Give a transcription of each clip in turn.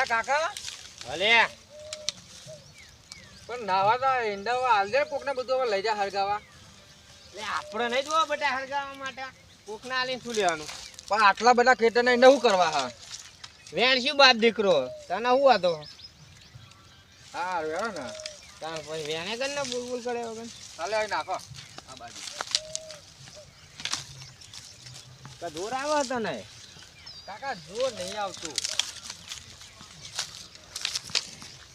અલા કાકા. ભલે. પણ નાવા તો ઈંડા હાલ કોકને બધું હવે લઈ જા હરગાવા એટલે આપણે નહીં જોવા બધા હળગાવવા માટે. કોકના આલીને શું લેવાનું? પણ આટલા બધા ખેતરના ઈંડા શું કરવા હા? વેણ શું બાપ દીકરો? તને શું હતો હા રહ્યો ને. તાર પછી વેણે કર ને બુલબુલ કરે વગર. હાલે આવી નાખો. આ બાજુ. કે દૂર આવે હતો ને? કાકા જોર નહીં આવતું.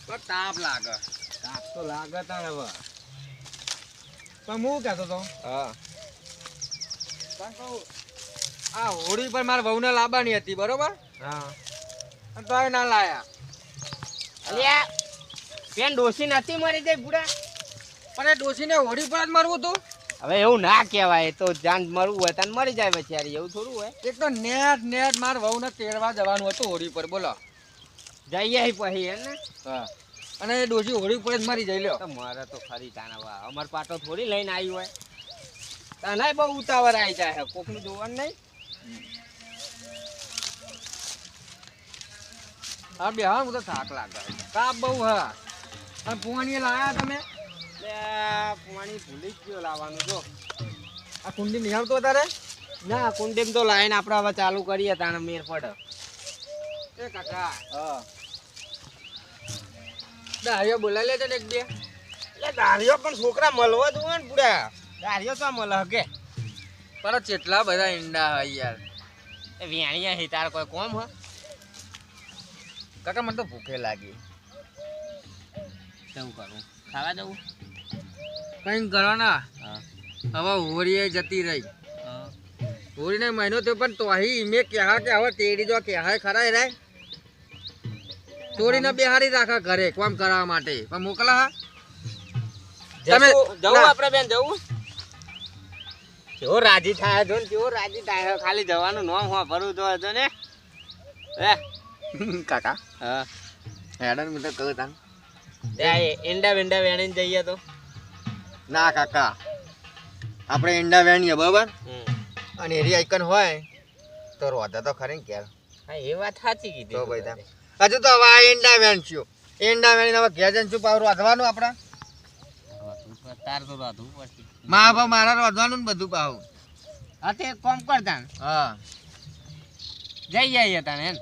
પણ તાપ લાગે. તાપ તો લાગે તને હવે. પણ હું કહેતો તો હા. કારણ કહું આ હોળી પર મારા વહુને લાવવાની હતી બરોબર? હા. તો તોય ના લાયા. અલ્યા બેન ડોસી નથી મરી જાય બુડા? પણ એ ડોસીને હોળી પર જ મરવું હતું? હવે એવું ના કહેવાય તો જાન મરવું હોય તને મરી જાય બચારી એવું થોડું હોય. એક તો નેટ નેટ મારા વહુને તેડવા જવાનું હતું હોળી પર બોલો. જઈએ પછી ને? હા. અને ડોસી હોળી પર જ મારી જઈ લ્યો. તો મારે તો ખરી તાના અમાર પાટો થોડી લઈને આવી હોય. તને બહુ ઉતાવળ આવી જાય કોકનું જોવાનું નહીં? હા બે હા હું તો થાક લાગે. તાપ બહુ હા. અને પોણી લાયા તમે? પાણી ભૂલી જ ગયો લાવવાનું જો. આ કુંડી નિહાળતો તારે? ના કુંડીમ તો લાઈન આપણે હવે ચાલુ કરીએ તાને મેર પડે. એ કાકા. હા. દારિયો બોલાવી લેજો ને એક બે. એટલે દારિયો પણ છોકરા મળવા જ હોય ને પૂરા. દારિયો તો મળે કે પણ કેટલા બધા ઈંડા હોય યાર. એ વેણિયા હી તાર કોઈ કોમ હ? કાકા મને તો ભૂખે લાગી. શું કરું? ખાવા જવું? કઈ કરો ના હા. હવે હોળી જતી રહી. હોળીને મહિનો થયો પણ તોહી મેં કહેવા કે હવે તેડી જો કહેવાય ખરા રે તોડીને બેહારી રાખા ઘરે કોમ કરાવવા માટે. પણ મોકલા હા. તમે- જવું આપણે બેન જવું? કેવો રાજી થાય જો ને કેવો રાજી થાય ખાલી જવાનું નામ હો ભરું તો હતો ને. એ કાકા. હા. હેડન મને કહું તાન. ઈંડા વિંડા વેણીને જઈએ તો. ના કાકા. આપણે ઈંડા વેણીએ બરાબર? અને એરી આઈકન હોય તો રોધા તો ખરી ને ક્યારે હા એ વાત સાચી કીધી તો ભાઈ. હજુ તો હવે આ ઈંડા વેણશું વેણીને હવે ઘેર જઈને શું પાવ રોધવાનું આપણા? હવે તું તો તાર તો રાધવું પડશે મા બાપ મારા રોધવાનું ને બધું પાવ. હા તે કોમ કરતા હા. જઈ જઈએ તને એમ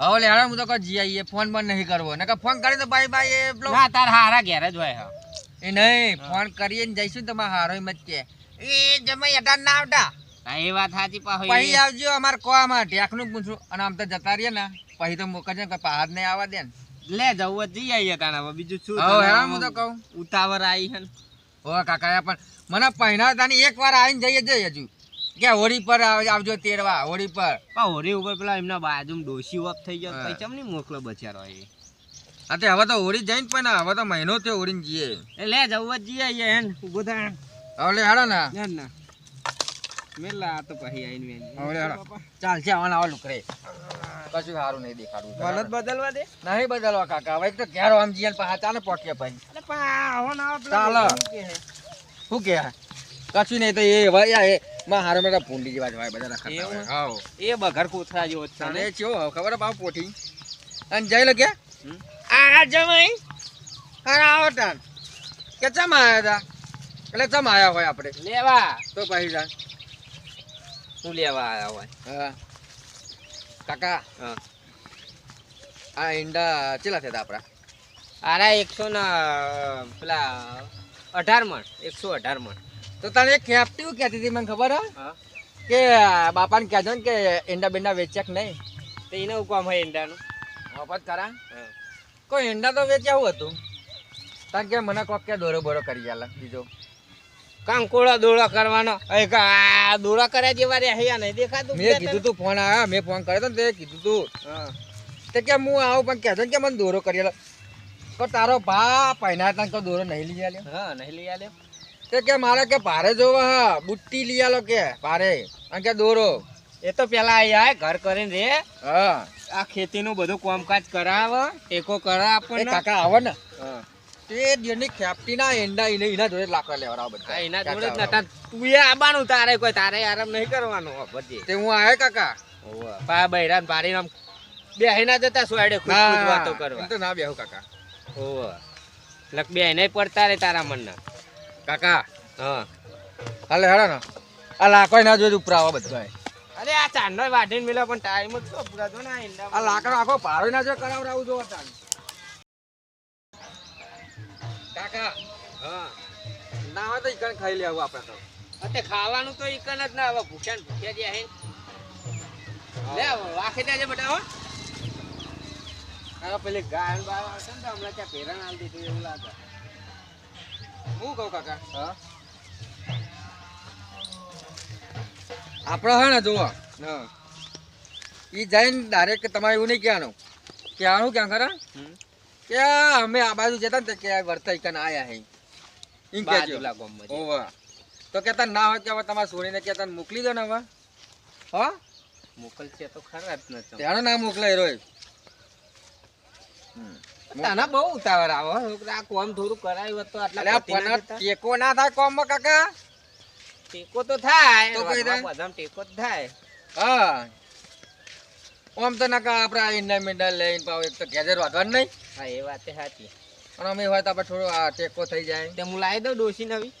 હવે લેડો હું તો કહું જી આવીએ ફોન પણ નહીં કરવો. ને ફોન કરી તો બાય બાય એ ના તાર હારા ઘેર જ હોય હા. એ નહીં ફોન કરીએ ને જઈશું ને તમારે હારો મત કે એ જમાઈ અઢાર ના આવતા. એ વાત સાચી પાહો આવજો અમારે કોવા માટે આખનું પૂછું અને આમ તો જતા રહીએ ને. પછી તો મોકલજે ને પહાડ નહીં આવવા દે ને. લે જવું જ જઈ આવીએ તાણે. હવે બીજું શું તને આમ હું તો કહું. ઉતાવળ આવી છે હો કાકા પણ મને પહેરાવતાની એક વાર આવીને જઈએ જઈએ હજુ. કે હોળી પર આવ- આવજો તેરવા હોળી પર. હોળી ઉપર પેલા એમના બાજુમાં ડોશી વપ થઈ ગયો હા. પછી ચમ નહીં મોકલો બચારો એ? હા તે હવે તો હોળી જઈને પણ હવે તો મહિનો થયો હોળી જઈએ. એ લે જવું જ જઈએ હેન ઊભો થા. હવે લે હેડો ને. ના ના. મેલા આ તો પછી વેન હવે હેડો. ચાલ છે આવા આવા લુકરે કશું સારું નહીં દેખાડવું બદલવા દે? નહીં બદલવા કાકા. હવે તો ઘેર આમ જઈએ ને પાછા ચાલે પોકીએ ભાઈ. અરે પણ આવો ના આવો શું કે કશું નહીં તો એ હવે એ માં હારો મેરા ભૂંડી જેવા બધા હાવ. એ બઘર કોથરા જેવો છે અને ચેવો ખબર બાપ પોઠી? અને જઈ લગે હમ? આ જમાઈ અરે આવો કે ચમ આયા હતા એટલે ચમ આયા હોય આપણે? લેવા. તો પછી જા. શું લેવા આવ્યા હોય? હા કાકા હા. આ ઈંડા ચેલા થયા આપણા આરા એકસો ને પેલા અઢાર મણ એકસો અઢાર મણ. તો તને હું કહેતી હતી મને ખબર હે? કે બાપાને કહેજો ને કે ઈંડા બેંડા વેચ્યા કે નહીં? તો એને હું કામ હોય ઈંડાનું? મફત કરા. કોઈ ઈંડા તો વેચ્યા હું હતું? કારણ કે મને કોક કે દોરો બોરો કરી આલે બીજો. કંકોળા દોડા કરવાનો? આ દોડા કર્યા જેવા રે હૈયા નહીં દેખાતું મેં કીધું તું ફોન આવ્યા મેં ફોન કર્યો તો તે કીધું તું. હા. તે કે હું આવું પણ કહેતો કે મને દોરો કરી તો તારો ભા પહેના તને તો દોરો નહીં લઈ આલ્યો. હા નહીં લઈ આલ્યો. તે કે મારે કે ભારે જોવા હા બુટ્ટી લઈ આલો કે ભારે. અને કે દોરો. એ તો પેલા આયા ઘર કરીને રે. હા. આ ખેતીનું બધું કામકાજ કરાવ ટેકો કરાવ આપણને. કાકા આવે ને. હા. તે દિનની ખેપટીના એંડા એને એના જોડે લાકડા લેવડાવ બધા. એના જોડે જ નતા. તું એ આબાનું તારે કોઈ તારે આરામ નહીં કરવાનો બધી. તે હું આયા કાકા? પા બૈરાન પાડીને આમ બે ના જતા સોયડે ખુદ ખુદ વાતો કરવા? તો ના બેહું કાકા. ઓવ. લક બે પડતા રે તારા મનના. કાકા? હા. હાલે હેડો ને. આ લાકડો ના જોઈ ઉપર આવા બધા. અરે આ ચાંદનો વાઢીને મેલો પણ ટાઈમ જ તો પૂરા ના આ લાકડો આખો પારો ના જો કરાવડાવું જો કાકા હા. ના હોય તો ઈકણ ખાઈ લેવું આપણે તો. અત્યારે ખાવાનું તો ઈકન જ ના હવે ભૂખ્યા ભૂખ્યા જ્યાં હે લે વાખી દેજે બેટા હો. આ પેલી ગાયન બાર આવશે ને તો હમણાં ત્યાં પેરણ આલ દીધું એવું લાગે. હું કહું કાકા? હા. આપણે હે ને જુઓ. હા. એ જઈને ડાયરેક્ટ તમારે એવું નહીં કહેવાનું. કહેવાનું ક્યાં ખરા. કે અમે આ બાજુ જતા ને કે વર્તાઈ ઈકન આયા હે. ઈમ કે જો ઓવા. તો કેતા ના હોય કે હવે તમારે સોનીને કેતા મોકલી દો ને હવે. હા? મોકલશે તો ખરાબ ન તેણે ના મોકલાય રોય. તને બહુ ઉતાવળ આવો આ કોમ થોડું કરાયું તો આટલા. ટેકો ના થાય કોમમાં કાકા? ટેકો તો થાય. તો કઈ? બધામાં ટેકો જ થાય. હા. ઓમ તો ના કા આપણે આ ઈંડા લઈને પાવ એક તો ગેજર વાંધવાનું નહીં. હા એ વાત સાચી. પણ અમે હોય તો આપણે થોડો આ ટેકો થઈ જાય. તે હું લાવી દઉં ડોસી નવી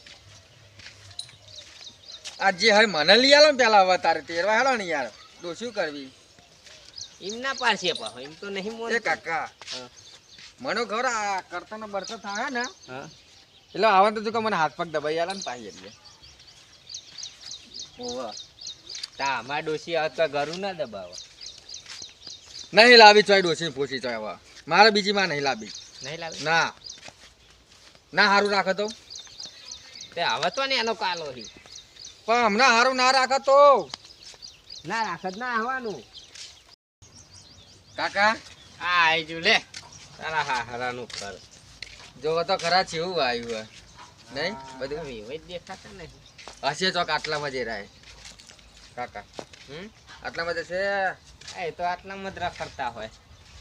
આ જે હવે મને લઈ આલો ને પેલા હવે તારે તેરવા હેડો ને યાર. ડોસી કરવી? એમ ના પાડશે પાછો એમ તો નહીં મોન. કાકા. મને ખબર આ કરતા બરતો થાય ને. એટલે આવા તો કે મને હાથ પગ દબાઈ આલે ને પાઈ એટલે. ઓવા તા અમાર ડોસી આવતા તો ઘરું ના દબાવો. નહીં લાવી ચોય ડોસી પૂછી ચોય હવે. મારે બીજી માં નહીં લાવી નહીં લાવી ના. ના સારું રાખે તો. તે હવે તો ને એનો કાલો હી. પણ હમણાં હારું ના રાખે તો. ના રાખત ના આવવાનું. કાકા? આ આઈજુ લે. તારા હા હરાનું કર જોવો તો ખરા છે એવું આવ્યું હોય નહીં બધું? એવા જ દેખાતા નહીં હશે ચોક આટલામાં જઈ રાય કાકા. હમ? આટલામાં જશે એ તો આટલામાં જ ફરતા હોય.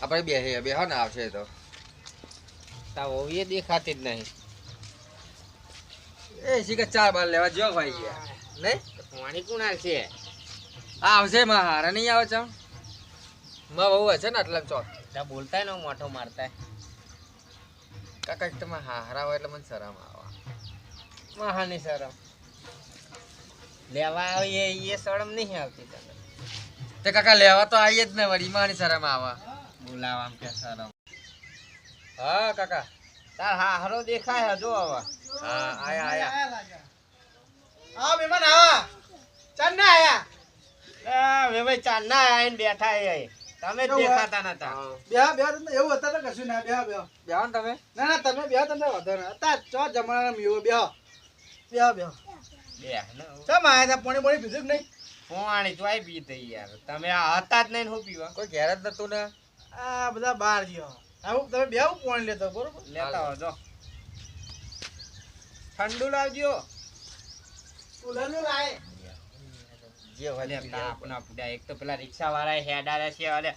આપણે બે બેહો ને આવશે તો. તા ઓવીએ દેખાતી જ નહીં. એ શીખે ચાર બાર લેવા જો ભાઈ ગયા. નહીં? પાણી કુણાલ છે આવશે? માં હારા નહીં આવે છે માં બહુ હશે ને આટલા ચોક ત્યાં બોલતા ને મોટો મારતા. કાકા તમે હારા હોય એટલે મને શરમ આવે. મહાની શરમ. લેવા આવીએ એ શરમ નહીં આવતી તમે તે કાકા લેવા તો આવીએ જ ને વળી માં શરમ આવે. બોલાવા કે શરમ હા કાકા. તાર હા હરો દેખાય જો હવે. હા આયા આયા. આ મહેમાન આવા ચાલ આયા. વે ભાઈ ચાંદના ને બેઠા એ તમે દેખાતા નતા. બે બે તમને એવું હતા તો કશું ના બે બે. બેહો ને તમે. ના ના તમે બે તમને વધો ના. હતા ચો જમાના મીવો બે બેહો. બેહો બે. ને ચમ આયા તા? પોણી પોણી પીધું કે નહીં? પોણી તો આઈ પી તઈ યાર. તમે આ હતા જ નહીં હું પીવા. કોઈ ઘેર જ નતું ને? આ બધા બહાર ગયો આવું તમે બેહો કોણ લેતો બરોબર? લેતા હો જો ઠંડુ લાવજો. ઉલાનું લાય. જે હોય તે અલ્યા પી તાપ લેવું ના પૂડ્યા. એક તો પેલા રિક્ષા વાળા હેડારે છે અરે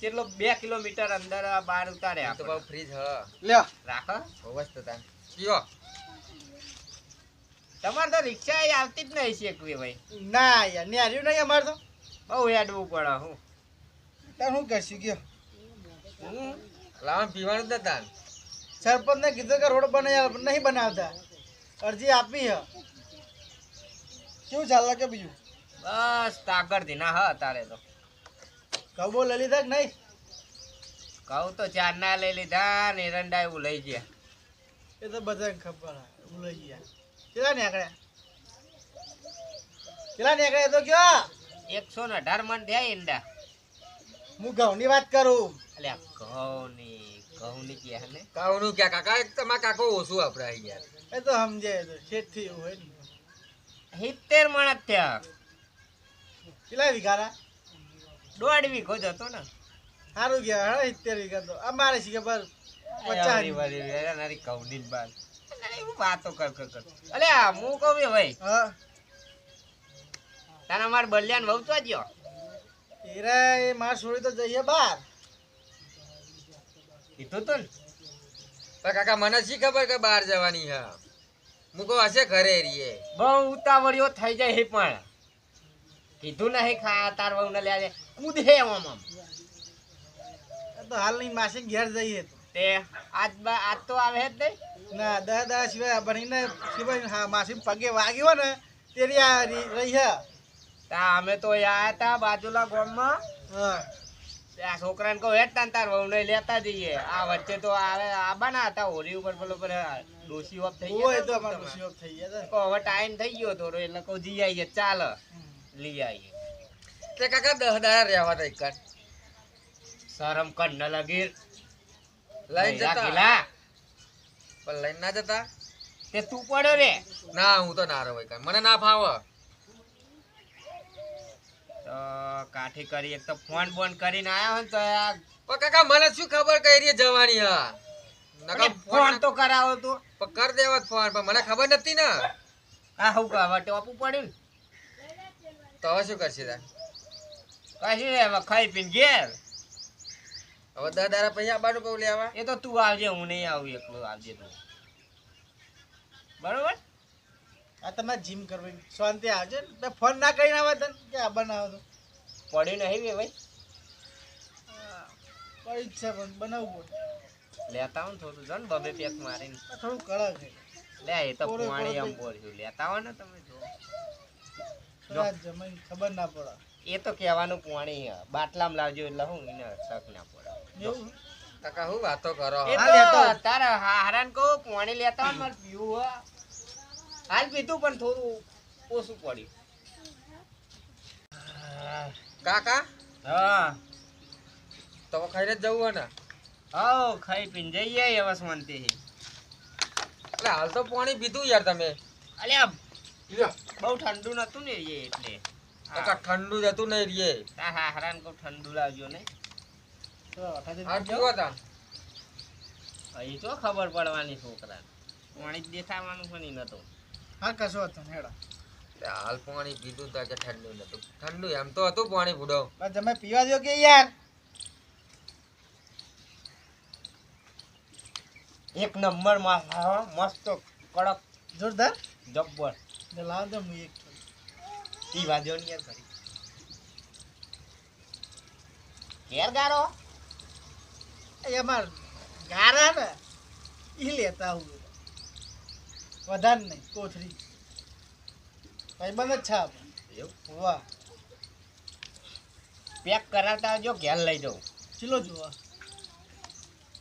કેટલો બે કિલોમીટર અંદર આ બહાર ઉતારે પડે. તો બહુ ફ્રીજ હ. લ્યો રાખો. જ તો તાન. કયો? તમારે તો રિક્ષા એ આવતી જ નહીં શેકવી ભાઈ. ના યાર ને હાર્યું નહીં અમારે તો. બહુ હેડવું પડે હું. તાર શું કરશું ગયો હું લાવણ પીવાનું જ નતા. તાન સરપંચ ને કીધું કે રોડ બનાવ્યા નહીં બનાવતા. અરજી આપી હ. કેવું ચાલે કે બીજું? બસ તાકરથી ના હ તારે તો. કબો લઈ લીધા કે નહીં? કહું તો ચાર ના લઈ લીધા ને એરંડા એવું લઈ ગયા. એ તો બધાને ખબર હે. લઈ ગયા. કેટલા નીકળ્યા કેટલા નીકળ્યા તો કયો? એકસો ને અઢાર મણ થયા ઈંડા હું ઘઉંની વાત કરું. અલ્યા ઘઉં ની કે ની? ક્યાં? કે કાકા એક તમારા કાકો ઓછું આપડે અહીં યાર. એ તો સમજે તો શેઠ એવું હોય ને. સિત્તેર મણ જ થયા. કેટલા વીઘાના દોઢ વીઘો જ હતો ને. સારું ગયા હા સિત્તેર વીઘા તો. અમારે શીખે પર પચાસ અરે વારી વારી, નારી ઘઉંની જ બાર. વાતો કર કર કર. અલ્યા હું કહું ભાઈ હા. તારા માર બલ્યાન વહુ તો જ્યો એરા એ માર છોડી તો જઈએ બાર કીધું તો ને પણ કાકા મને શી ખબર કે બહાર જવાની હા મૂકો હશે ઘરે રીએ બહુ ઉતાવળીઓ થઈ જાય હે પણ. કીધું નહીં ખા તાર વહુ ને લે હું દે આમ આમ તો હાલ નહીં માસી ઘેર જઈએ તો. આજ બા- આજ તો આવે જ નહીં? ના દસ દસ સિવાય ભણીને સિવાય હા માસી પગે વાગ્યો ને તેરી આ રહી હા તા અમે તો આયા હતા બાજુલા ગામમાં. હા. આ છોકરાને કહું હેડ તાન તાર વહુને લેતા જઈએ. આ વચ્ચે તો આવે આબાના હતા હોરી ઉપર પેલો પર ડોસી ઓફ થઈ ઓય તો ગયો અમારો શોખ થઈ ગયા હવે ટાઈમ થઈ ગયો તો એટલે કહું જી આવીએ ચાલ. લઈ આવીએ તે કાકા દહ દાડા રહેવા દે એક શરમ કર ન લગીર લઈ જતા. ગિલા. પણ લઈને ના જતા? તે તું પડ્યો રે. ના હું તો ના રહ્યો કાંઈ. મને ના ફાવે. તો કાઠી કરી એક તો ફોન બોન કરીને આવ્યા હોય તો કાકા મને શું ખબર કઈ રીતે જવાની હા ફોન તો કરાવો તો. પણ કર દેવત ફોન પણ મને ખબર નથી ને. આ હું કહેવા ટોપું પડ્યું ને. તો હવે શું કરશે તાર? કશું હવે ખાઈ પીને ઘેર. હવે દસ દારા પૈસા બાજુ કહું લેવા એ તો તું આવજે હું નહીં આવું એકલો આવજે તું. બરોબર? આ તમારે જીમ કરવી શાંતિ આવજો ને. ફોન ના કરીને આવે તને કે આ બનાવો તો. પડ્યું નહીં બે ભાઈ? પડી છે પણ બનાવવું પડે. લેતા આવું થોડું જો ને બબે પેક મારીને. થોડું કડક છે. લે એ તો પાણી એમ બોલ્યું લેતા આવો ને તમે જો. જમાઈ ખબર ના પડે. એ તો કહેવાનું પાણી. બાટલામાં લાવજો એટલે હું એને શક ના પડે. તકા હું વાતો કરો? હા, લેતો તો હારાન કહું પાણી લેતા આવો મારે પીવું હે. હાલ પીધું પણ થોડું ઓછું પડ્યું. કાકા? હા. તો ખાઈને જ જવું ને? હા ખાઈ પીને જઈએ હવે શાંતિ એટલે હાલ તો પાણી પીધું યાર તમે. અલ્યા બહુ ઠંડુ નતું ને એ એટલે. કાકા ઠંડુ જતું નહીં રે. હા હા હરાન કહું ઠંડુ લાવજો ને. તો અઠાથી આ પીવો તા અહીં તો ખબર પડવાની છોકરા પાણી જ દેખાવાનું પણ ઈ નતું. હા કશો હતો હાલ પાણી પીધું તા કે ઠંડુ નતું. ઠંડુ એમ તો હતું પાણી ભૂડો. તમે પીવા દો કે યાર? એક નંબરમાં હા, મસ્ત કડક. જોરદાર? જબ્બર. લાવ દો હું એક પીવા વાજો ને યાર કરી ઘેર ગારો. એ અમાર ગારા ને એ લેતા હું વધારે નહીં કોથળી. ભાઈબંધ જ છે આપણે એવું? વાહ. પેક કરાવતા આવજો ઘેર લઈ જાઉં. ચલો જોવા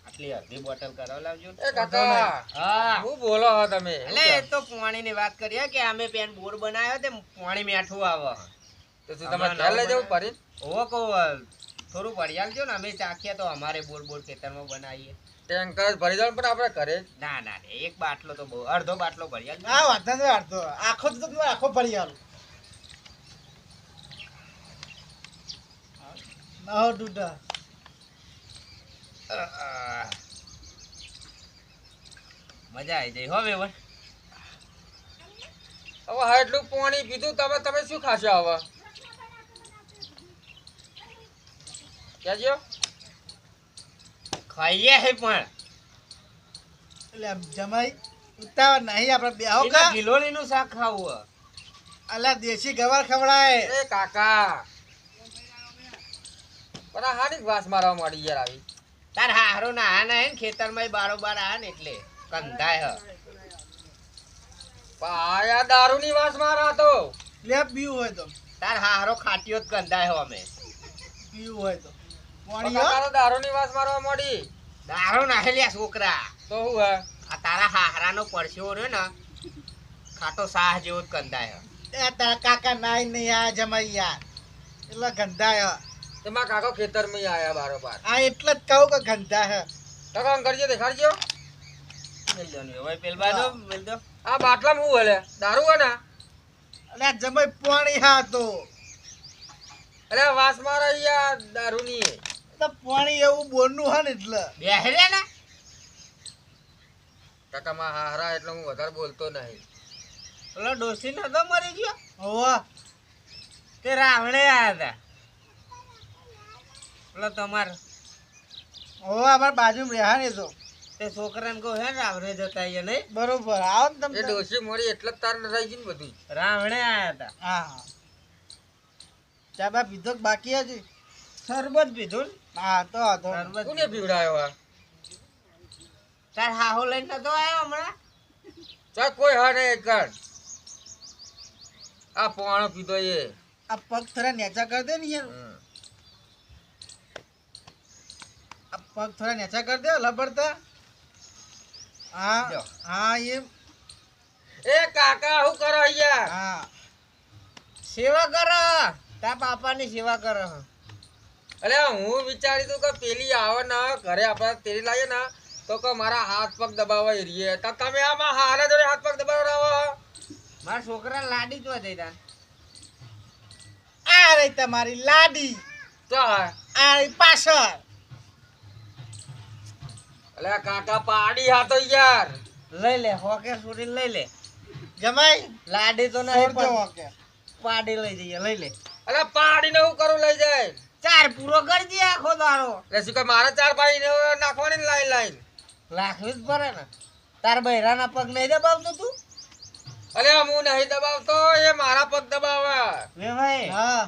આટલી અડધી બોટલ કરાવ લાવજો. એ કાકા હા. હું બોલો હો તમે? એટલે એ તો પાણીની વાત કરીએ કે અમે પેન બોર બનાવ્યો તે પાણી મેઠું આવે. તો શું તમે ઘેર લઈ જવું પરી ઓ કહું થોડું પડિયાલજો ને અમે ચાખીએ તો અમારે બોર બોર ખેતરમાં બનાવીએ. ટેન્કર ભરી દઉં પણ આપણે ઘરે ના ના એક બાટલો તો બહુ અડધો બાટલો ભરિયાલ હા વાત નથી અડધો આખો તો તમે આખો ભરી આલું. ના ડૂડા. મજા આવી જાય હો વેવણ હવે હા એટલું પાણી પીધું તમે તમે શું ખાશો હવે કહેજો ખાઈએ હે પણ. એટલે જમાઈ ઉતાવળ નહીં આપણે બેહો કા? ગિલોલી નું શાક ખાવું. અલા દેશી ગવાર ખવડાય. એ કાકા. પણ હાની વાસ મારવા માંડી યાર આવી. તાર હારો ના હા ના ખેતરમાં બારોબાર આ ને એટલે. કંધાય હ. પાયા દારૂ ની વાસ મારા તો. લે પીવું હોય તો. તાર હારો ખાટીઓ જ કંધાય હો અમે. પીવું હોય તો. પણ પાણી કાકા હો? તો દારૂની વાસ મારવા માંડી. દારો નાખે લ્યા છોકરા. તો હું હે? આ તારા રહ્યો ને ખાટો સાહ જેવો જ કંધાય એ તારા કાકા નાઈ નહીં આ જમાઈ યાર એટલે ગંધાય. હ. કાકો ખેતરમાં આયા બારોબાર. આ એટલે જ કહું કે ગંધાય હ. કાકા કરજો દેખાડજો. મેલ દો ને હવે પેલ બાજુ મેલ દો. આ બાટલામાં હું હલે? દારૂ હે ને? અલે આ જમાઈ પાણી હા તો અરે વાસ મારા યાર દારૂની તો પાણી એવું બોરનું હે ને એટલે. બેહરે ને? કાકા માં હારા એટલે હું વધારે બોલતો નહીં. પેલો ડોસી નતો મરી ગયો? હોવા. તે રાવણે આયા હતા પેલો તમાર. હોવા અમાર બાજુ રહ્યા ને તો. તે છોકરાને કહું હે રાવણે જતા અહીંયા નહીં? બરોબર આવો ને તમે ડોસી મળી એટલે જ તાર રહી ગઈ ને બધું રાવણે આયા હતા હા હા. ચા બા પીધો બાકી હજી? શરબત પીધું હા તો હતો શરબત કોને પીવડાયો આ? તાર હાહો લઈને નતો આવ્યો હમણાં. ચા કોઈ હારે નહીં કર આ પોણો પીધો એ. આ પગ થોડા નેચા કરી દે ને યાર. આ પગ થોડા નેચા કરી દે લબડતા. હા હા એમ. એ કાકા હું કરો અહીંયા? હા. સેવા કરો. તાર બાપાની સેવા કરો. અરે હું વિચારી તું કે પેલી આવે ને ઘરે આપણે તેરી લાવીએ ને તો કે મારા હાથ પગ દબાવવા રહીએ તો તમે આમાં હારે જોડે હાથ પગ દબાવડાવો મારા છોકરા લાડી જોવા જઈ આ રહી તમારી લાડી. તો આ રહી પાછળ. અલે કાકા પાડી હા તો યાર. લઈ લે હોકે સુરી લઈ લે. જમાઈ લાડી તો નહીં પણ પાડી લઈ જઈએ લઈ લે. અલે પાડીને હું કરું લઈ જાય. ચાર પૂરો કરજે આખો દારો એટલે શું કે મારા ચાર પાણી નાખવાની ને લાઈન લાઈન? લાખવી જ પડે ને. તાર બૈરાના પગ નહીં દબાવતો તું? અરે હું નહીં દબાવતો એ મારા પગ દબાવે. વે ભાઈ. હા.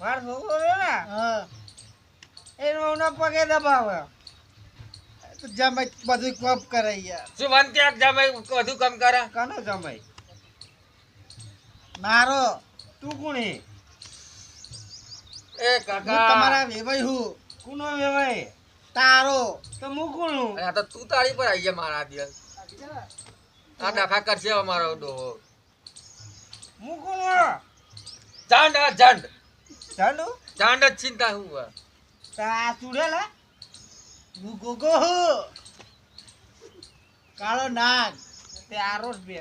મારો છોકરો રે ને? હા. એનો એના પગે દબાવે. તો જમાઈ બધું કોપ કરે યાર. શું વન ત્યાગ જમાઈ બધું કમ કરે? કનો જમાઈ? મારો તું કોણી એ કાકા. તમારા વેવાઈ હું. કુનો વેભાઈ તારો. તો હું કોણું અરે આ તો તું તારી પર આવી ગયા મારા દિવસ આ ડખા કરશે અમારો ડોહો. હું કોણું ચાંડ આ ચાંડ ચાલુ ચાંડ જ ચિંતા હું. તા ચૂડેલા હું? ગોગો હું. કાળો નાગ. તે આરો જ બે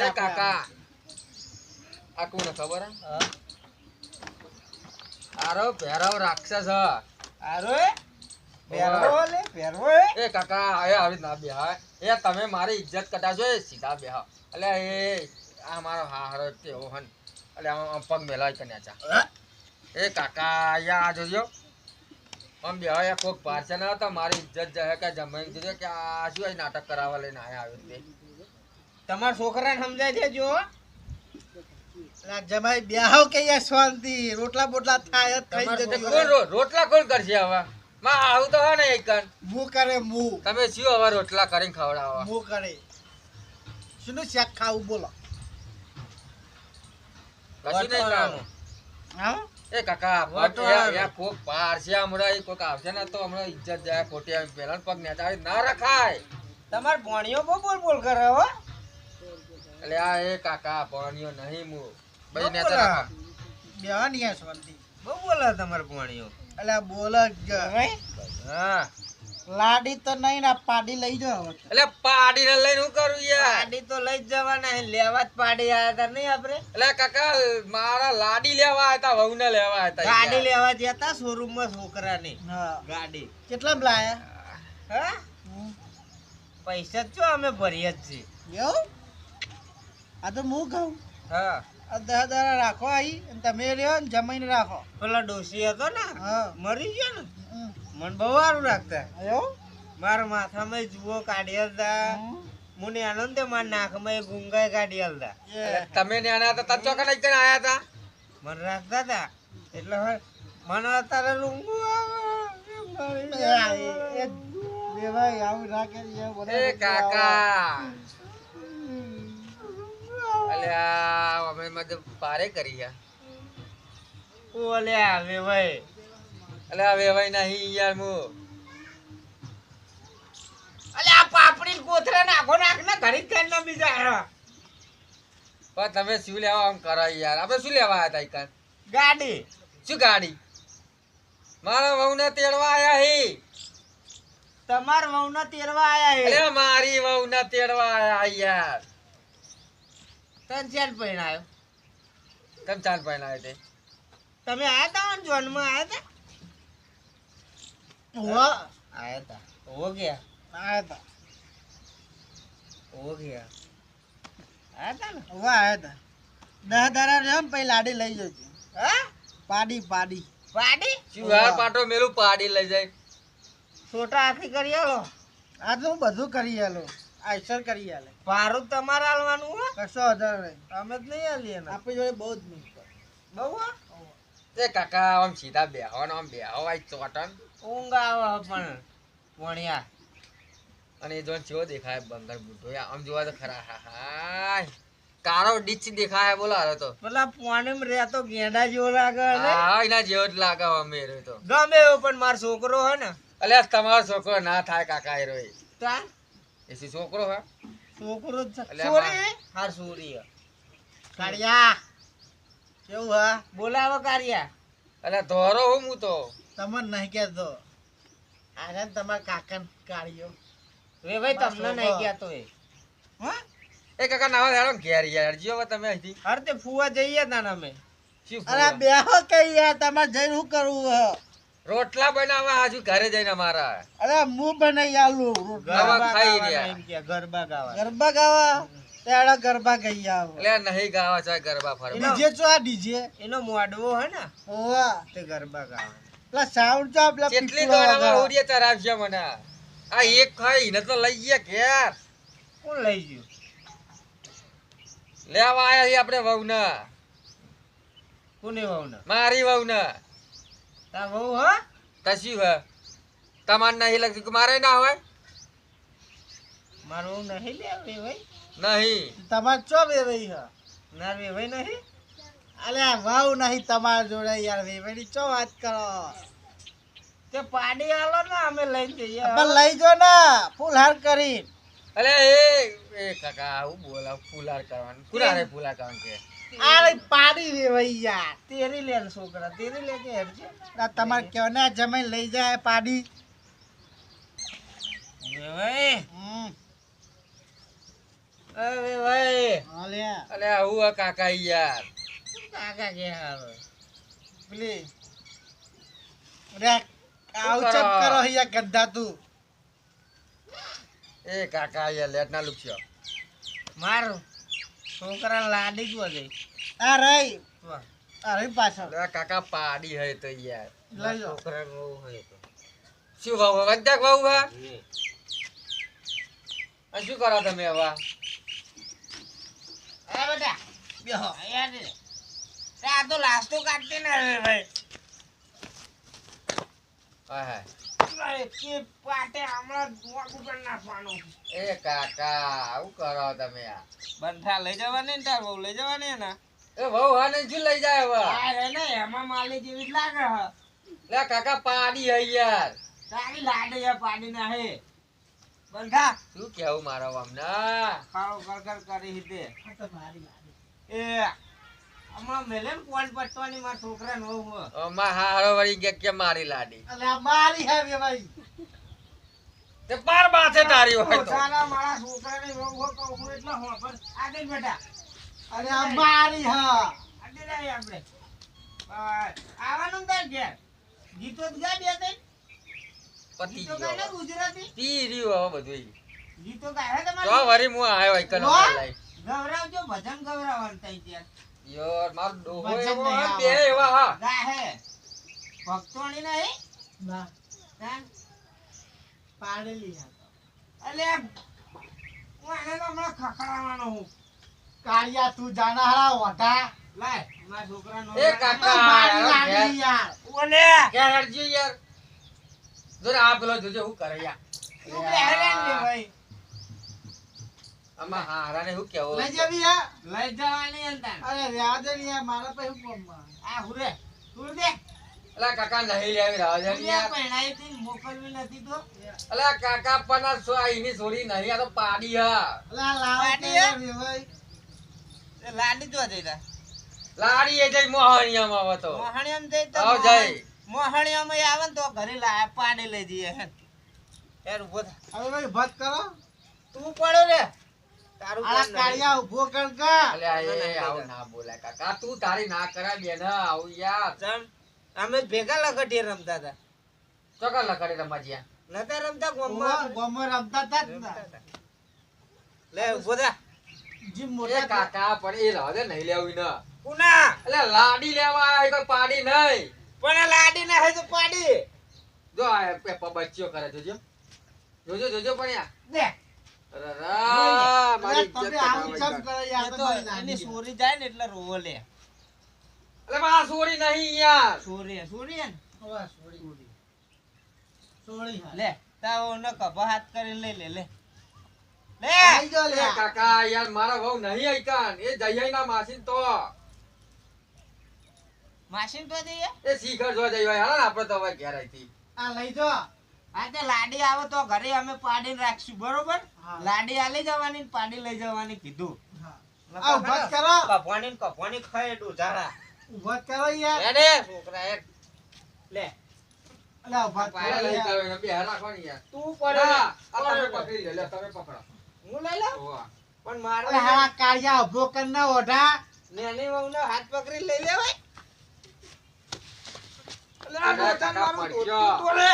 લે કાકા. આ કોને ખબર હે. આરો ભેરવ રાક્ષસ આરો એ? લે પહેરવો એ? એ કાકા એ આવી ના બેહા એ તમે મારી ઇજ્જત કટાશો એ સીધા બેહા એટલે એ આ મારો હારો તેવો હન. એટલે આમ આમ પગ મેલાય કન્યા ચા. એ કાકા અહીંયા આ જોજો. આમ બેહા એ કોક પારસે ના તો મારી ઇજ્જત જાય કે જમાઈ જોજો કે આ શું નાટક કરાવવા લઈને આયા આવ્યો તે તમારા છોકરાને સમજાય છે હો. જમાઈ બ્યાહો કે યાર શાંતિ રોટલા બોટલા થાય થઈ તમારે કોણ રોટલા કોણ કરશે હવે માં આવું તો હા ને એકન મુ કરે મુ. તમે શું હવે રોટલા કરીને ખવડાવો મુ કરે. શું શાક ખાવું બોલો. કશું નહીં ખાવાનું. હા? એ કાકા કોક પારસે હમણાં એ કોક આવશે ને તો હમણાં ઇજ્જત જાય ખોટી પેલા પહેલા પગ નેતાળી ના રખાય. તમાર ભણિયો બહુ બોલ બોલ કરે હો. એટલે આ એ કાકા ભણિયો નહીં મુ. બપોરા. નેતા રાખો. બ્યાહ નહીં આ શાંતિ બહુ બોલા તમાર પાણીઓ એટલે બોલ જ હા. લાડી તો નહીં ને આ પાડી લઈ હવે. તો. એટલે પાડીને લઈને હું કરું યાર? પાડી તો લઈ જ જવાના લેવા જ પાડી આયા તા નહીં આપણે? એટલે કાકા મારા લાડી લેવા હતા વહુ ને લેવા હતા ગાડી લેવા જતા શોરૂમમાં છોકરાની. હા. ગાડી. કેટલા લાયા? હા? પૈસા જ છો અમે ભરીએ જ છીએ. એવું? આ તો હું કહું હા. દહ દરા રાખો આઈ અને તમે રહ્યો ને જમાઈને રાખો. પેલા ડોસી હતો ને હા. મરી ગયો ને. મને બહુ સારું રાખતા મારા માથામાં જુઓ કાઢી હતા મને આનંદ મારા નાકમાં એ ગુંગાઈ કાઢી હતા તમે નાના હતા તચો ચોકન એક આયા હતા? મને રાખતા હતા. એટલે હવે મને અત્યારે લુંગુ આવે એ- ભાઈ આવું રાખે કાકા. અલ્યા અમે મત પારે કરી યાર ઓલે આવે ભાઈ વેવાય નહીં યાર મુ. અલે પાપડી કોથરા નાખો નાખ ને ઘડી જ ખાઈને બીજા હેરો. પણ તમે શું લેવા આમ કરો યાર? આપણે શું લેવા આવ્યા હતા ગાડી. શું ગાડી? મારા વહુને તેડવા આયા હી. તમાર વહુના તેડવા આયા હે. અરે મારી વહુને તેડવા આયા યાર. તન ચાર પહેણાયો કેમ ચાર પૈણ આવ્યા તે? તમે આયા તા જોનમાં? આયા તા? ઉવા આયા તા. હો ગયા? આયા તા. હો ગયા. આયા તા ને? ઉવા આયા તા. દહ દાડા રહ્યો ને પછી લાડી લઈ જજો. હા? પાડી પાડી. પાડી? શું પાટો મેલું? પાડી લઈ જાય. છોટા હાથી કરી આલો? આ તો હું બધું કરી આલો. આઈસર કરી આલે. પારું તમારે આલવાનું હો. કશો આધાર નહીં. અમે જ નહીં આલીએ ને આપણી જોડે બહુ જ નહીં બહુ? એ કાકા આમ સીધા બેહો ને આમ બેહો આઈ ચોટન. ઊંઘ આવે પણ વણ્યા. અને એ જોન ચેવો દેખાય બંગર બુઢો. આમ જોવા તો ખરા હા હા. કારો ડીચ દેખાય બોલો હારો તો. પેલા પાણીમાં રહેતો ગેંડા જેવો લાગે ને? હા એના જેવો જ લાગે અમે રહ્યો તો. ગમે એવો પણ મારો છોકરો હે ને. અલ્યા તમારો છોકરો ના થાય કાકા એ રોય. તાર એ છોકરો હા? છોકરો જ સોરી. હા સોરી. કાળિયા કેવું હા? બોલાવો કારિયા અલા ધોરો હું હું તો. તમને નહીં કહેતો. આને તમારા કાકન કાળિયો. વે ભાઈ તમને. નહીં કહેતો એ. હા? એ કાકા નાવા હેડો ઘેર યાર. જીઓ તમે અહીંથી. અરે તે ફુવા જઈએ ના અમે. અરે? બેહો કે યાર તમારે જઈને શું કરવું હે? રોટલા બનાવવા હજુ ઘરે જઈને મારા. અરે હું બનાવી આલું રોટલા. ગરબા ખાઈ રહ્યા. ગરબા ગાવા. ગરબા ગાવા? તેડા ગરબા ગઈ આવો. એટલે નહીં ગાવા ચાહે ગરબા ફરવા. ડીજે ચો આ ડીજે. એનો મોડવો હે ને ઓવા તે ગરબા ગાવા એટલે સાઉન્ડ તો આપલા કેટલી દોડામાં. ઉડીએ તરાવશે મને. આ એક ખાઈ ને તો લઈ ગયા ઘેર. કોણ લઈ ગયું? લેવા આયા છે આપણે વહુના. કોને વહુ ને મારી વહુના. તા વહુ હો? કશું હે? તમારે નહીં લગતું કે મારે ના હોય? મારું નહીં લે વે ભાઈ. નહીં. તમારે ચો વેવાઈ હે? ના વે ભાઈ નહીં અલ્યા વાવ નહીં તમારા જોડે યાર વેવાઈ ચો વાત કરો? તે પાડી આલો ને અમે જઈએ. પણ લઈ જો ને ફૂલ હાર કરી અલે એ એ કાકા આવું બોલાવ ફુલાર કરવાનું. કુરારે ફુલાર કરવાનું કે. અરે પાડી વેવાઈ યાર. તેરી લે છોકરા તેરી લે કે હેડ છે તમારે કેવો ને જમાઈ લઈ જાય પાડી. હમ. અરે ભાઈ. અલ્યા અલે આવું હે કાકા યાર. કાકા કે હારો પેલી રે આવું? ચમ કરો? ગદ્દા તું? એ કાકા યાર લેટ ના મારું છોકરા લાડી ગયો જઈ આ રહી. આ રહી પાછળ. કાકા પાડી હે તો યાર. લઈ લો. છોકરા નો હે તો. શું ભાવ વંજાક ભાવ હે? આ શું કરો તમે હવે? એ બેટા બેહો. યાર આ તો લાસ્ટો કાઢતી ને ભાઈ. હા હા. અરે કે પાટે હમણાં કરી નાખવાનું. એ કાકા આવું કરો તમે આ. બંધા લઈ જવાની ને તાર બહુ લઈ જવાની ને એ વહુ હા શું લઈ જાય હવે? અરે ને એમાં માલી જેવી જ લાગે હ. લે કાકા પાડી હે યાર. તારી લાડી હે પાડી ના હે. બંધા. શું કેવું મારો અમને ખાઓ કર કર કરી હિતે. એ હમણાં મેલે ને પટવાની મારા છોકરા નો હું અમાર હારો વળી ગયા કે મારી લાડી. અલ્યા મારી હે વેવાઈ તે પાર માથે તારી હોય તો. પોતાના મારા છોકરાને બહુ હો કહું હું એટલે હો પણ આગળ બેટા અરે આ મારી હે. આગળ આવી આપણે. આવવાનું તાર ઘેર. ગીતો જ ગા બે ત્રણ. પતી ગીતો ગાય ગુજરાતી. પી રહ્યું હવે બધું ગીતો ગાય તો વરી હું આવ્યો એકનો વાહ! ગવરાવજો ભજન ગવરાવવાનું તઈ ત્યાં યાર માર ડોહો એવો. બે એવા હા. ના હે. ભક્તોની નહીં? ના. હા? પાડેલી હે અલે હું આને તો હમણાં ખખડાવવાનો હું. કાળિયા તું જાના હારા વઢા લાય મારા છોકરાનો એ કાકા. યાર, ઓલે! હેડજો યાર. જો ને આ પેલો જોજો હું કરે યાર. તું ને ભાઈ. આમાં હારાને શું કેવું લઈ જવી હે લઈ જવાની અંતાન અરે રહ્યા યાર મારા પાસે હું આ હુરે તું દે અલા કાકા નહીં લેવી રાહ યાર. પહેણાઈ હતી મોકલવી નથી તો. અલા કાકા પણ આ સો અહીંની છોડી નહીં આ તો પાડી હા અલા હે? વેવાઈ એ લાડી તો લાડી એ જઈ મોહણિયામાં હવે તો. મોહણિયામ જઈ તો આવ જઈ. મોહણિયામ આવે ને તો ઘરે લા પાડી લઈ જઈએ હે. યાર ઊભો હવે ભાઈ ભત કરો. તું પડો રે. કાળિયા ઊભો કર કા. અલ્યા એ આવું ના બોલાય કાકા. તું તારી ના કરાય બેન આવું યાર. અમે ભેગા લખટીએ રમતા હતા ચોકા લખાડે રમાજ્યા નતા રમતા ગોમો ગોમમાં? રમતા તા લે ઊભો થા. જીમ મોટા કાકા પણ એ રાહ નહીં લેવું ને. કુના? એટલે લાડી લેવા આયા કોઈ પાડી નહીં. પણ લાડી ના હે તો પાડી. જો આ પેપા કરે જોજો. જોજો જોજો પણ યાર દે સોરી જાય ને એટલે રોવો લે. એટલે મારા સોરી નહીં યાર. સોરી સોરી હવે સોળી સોળી લે તાવો ન કપા હાથ કરીને લઈ લે લે. લે! આઈ જો એ લે કાકા યાર મારા વહુ નહીં આઈકાન એ જઈ ના માસીન તો. માસીન તો દઈએ એ શીખર જો જઈ હોય. હાલો આપણે તો હવે ઘેર આઈથી આ લઈ જો. લાડી આવે તો ઘરે અમે પાડી રાખશું બરોબર? લાડી આલી જવાની પાડી લઈ જવાની કીધું. હા. આ ઊભા જ કરો. કપવાની ને ખાય ડુઝારા ઊભા કરો યાર. લે છોકરા એક લે. અલા ઊભા જ લઈ જાવ બે રાખવાની યાર. તું પડે. આ તમે પકડી લે લે તમે પકડો. હું લઈ લઉં? પણ મારો અલા કાળિયા ઊભો કર ના ઓઢા. નેની વહુનો હાથ પકડી લઈ લેવાય. અલે આ અરે મારું તોડે.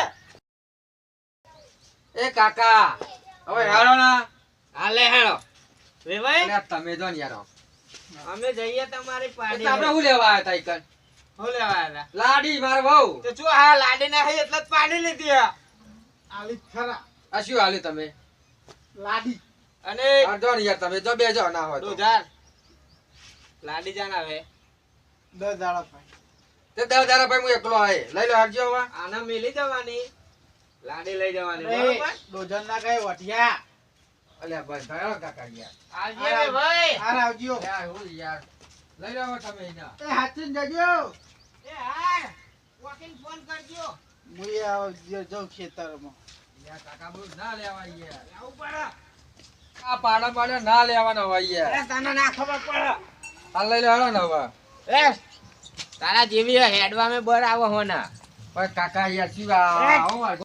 એ કાકા હવે હેડો ના. હાલે હેડો વેવાય અલ્યા તમે જો ને યાર. અમે જઈએ તમારી પાડી તો આપણે શું લેવા આવ્યા તા ઈકન? હું લેવા આવ્યા? લાડી માર બહુ તો જો હા લાડી નાખી એટલે જ પાડી લીધી આ. આલી ખરા. આ શું હાલ્યું તમે? લાડી. અને ને યાર તમે જો બે જો ના હોય તો. જાર લાડી જાન આવે દસ દાડા ભાઈ તે દસ દાડા ભાઈ હું એકલો આય લઈ લો હારજો હવે. આના મેલી જવાની લાડી લઈ જવાની બરોબર? ડોજન ના કઈ વટિયા અલ્યા ભાઈ થયો કાકા યાર આવજે રે ભાઈ. હાર આવજો. યાર હું યાર લઈ જાવ તમે એના એ હાથીન જજો. એ હા વકીલ ફોન કરજો. મુઈ એ આવ જાઉં ખેતરમાં. યાર કાકા બોલ ના લેવા યાર. આવું પડે. આ પાડા પાડા ના લેવાના હોય યાર. તને ના ખબર પડે. આ લઈ લો ને હવે. એ તારા જેવી હેડવા મે બર આવો હોના ભાઈ કાકા યાર શું આ આ